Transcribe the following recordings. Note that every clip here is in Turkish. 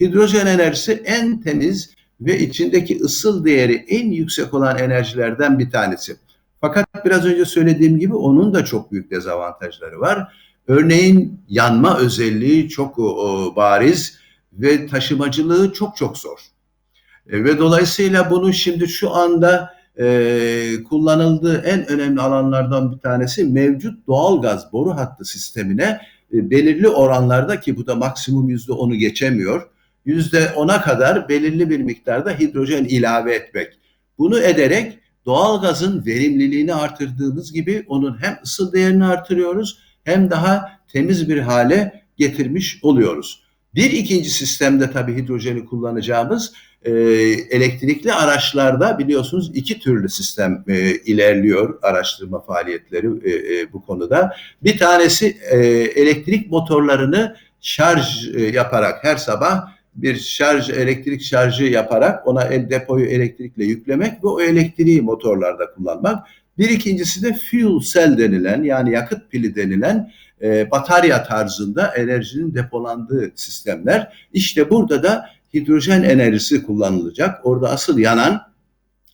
Hidrojen enerjisi en temiz ve içindeki ısıl değeri en yüksek olan enerjilerden bir tanesi. Fakat biraz önce söylediğim gibi onun da çok büyük dezavantajları var. Örneğin yanma özelliği çok o, bariz ve taşımacılığı çok çok zor. E, ve dolayısıyla bunu şimdi şu anda e, kullanıldığı en önemli alanlardan bir tanesi mevcut doğal gaz boru hattı sistemine e, belirli oranlarda ki bu da maksimum yüzde onu geçemiyor. Yüzde ona kadar belirli bir miktarda hidrojen ilave etmek. Bunu ederek doğal gazın verimliliğini artırdığımız gibi onun hem ısı değerini artırıyoruz hem daha temiz bir hale getirmiş oluyoruz. Bir ikinci sistemde tabii hidrojeni kullanacağımız e, elektrikli araçlarda biliyorsunuz iki türlü sistem e, ilerliyor araştırma faaliyetleri e, e, bu konuda. Bir tanesi e, elektrik motorlarını şarj e, yaparak her sabah bir şarj elektrik şarjı yaparak ona el depoyu elektrikle yüklemek ve o elektriği motorlarda kullanmak. Bir ikincisi de fuel cell denilen yani yakıt pili denilen e, batarya tarzında enerjinin depolandığı sistemler. İşte burada da hidrojen enerjisi kullanılacak. Orada asıl yanan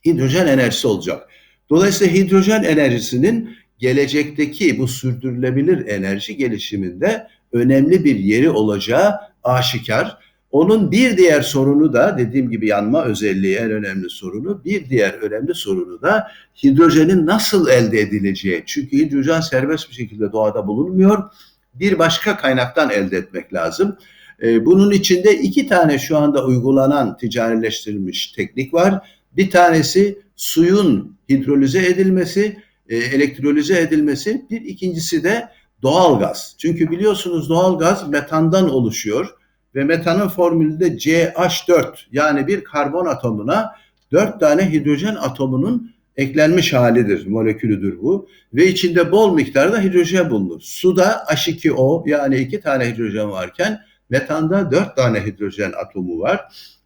hidrojen enerjisi olacak. Dolayısıyla hidrojen enerjisinin gelecekteki bu sürdürülebilir enerji gelişiminde önemli bir yeri olacağı aşikar. Onun bir diğer sorunu da dediğim gibi yanma özelliği en önemli sorunu. Bir diğer önemli sorunu da hidrojenin nasıl elde edileceği. Çünkü hidrojen serbest bir şekilde doğada bulunmuyor. Bir başka kaynaktan elde etmek lazım. Ee, bunun içinde iki tane şu anda uygulanan ticarileştirilmiş teknik var. Bir tanesi suyun hidrolize edilmesi, e, elektrolize edilmesi. Bir ikincisi de doğal gaz. Çünkü biliyorsunuz doğal gaz metandan oluşuyor ve metanın formülü de CH4 yani bir karbon atomuna dört tane hidrojen atomunun eklenmiş halidir, molekülüdür bu. Ve içinde bol miktarda hidrojen bulunur. Suda H2O yani iki tane hidrojen varken metanda dört tane hidrojen atomu var.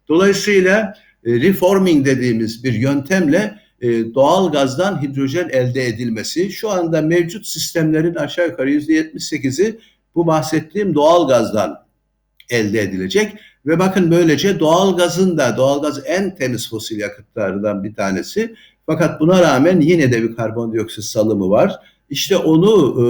Dolayısıyla e, reforming dediğimiz bir yöntemle e, doğal gazdan hidrojen elde edilmesi şu anda mevcut sistemlerin aşağı yukarı %78'i bu bahsettiğim doğal gazdan elde edilecek. Ve bakın böylece doğal gazın da doğal gaz en temiz fosil yakıtlardan bir tanesi. Fakat buna rağmen yine de bir karbondioksit salımı var. İşte onu e,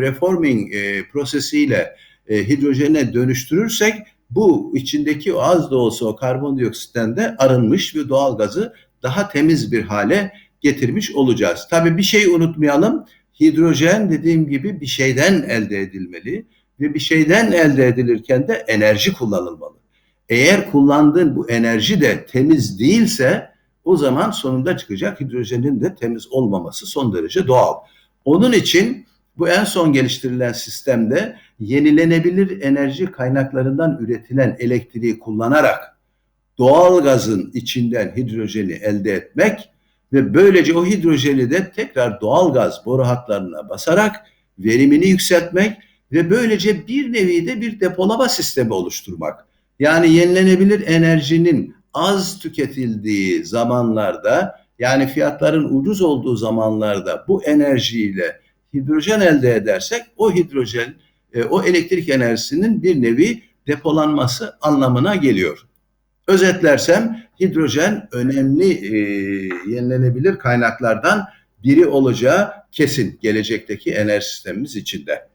reforming e, prosesiyle e, hidrojene dönüştürürsek bu içindeki az da olsa o karbondioksitten de arınmış ve doğal gazı daha temiz bir hale getirmiş olacağız. Tabii bir şey unutmayalım. Hidrojen dediğim gibi bir şeyden elde edilmeli ve bir şeyden elde edilirken de enerji kullanılmalı. Eğer kullandığın bu enerji de temiz değilse o zaman sonunda çıkacak hidrojenin de temiz olmaması son derece doğal. Onun için bu en son geliştirilen sistemde yenilenebilir enerji kaynaklarından üretilen elektriği kullanarak doğal gazın içinden hidrojeni elde etmek ve böylece o hidrojeni de tekrar doğal gaz boru hatlarına basarak verimini yükseltmek ve böylece bir nevi de bir depolama sistemi oluşturmak. Yani yenilenebilir enerjinin az tüketildiği zamanlarda yani fiyatların ucuz olduğu zamanlarda bu enerjiyle hidrojen elde edersek o hidrojen e, o elektrik enerjisinin bir nevi depolanması anlamına geliyor. Özetlersem hidrojen önemli e, yenilenebilir kaynaklardan biri olacağı kesin gelecekteki enerji sistemimiz içinde.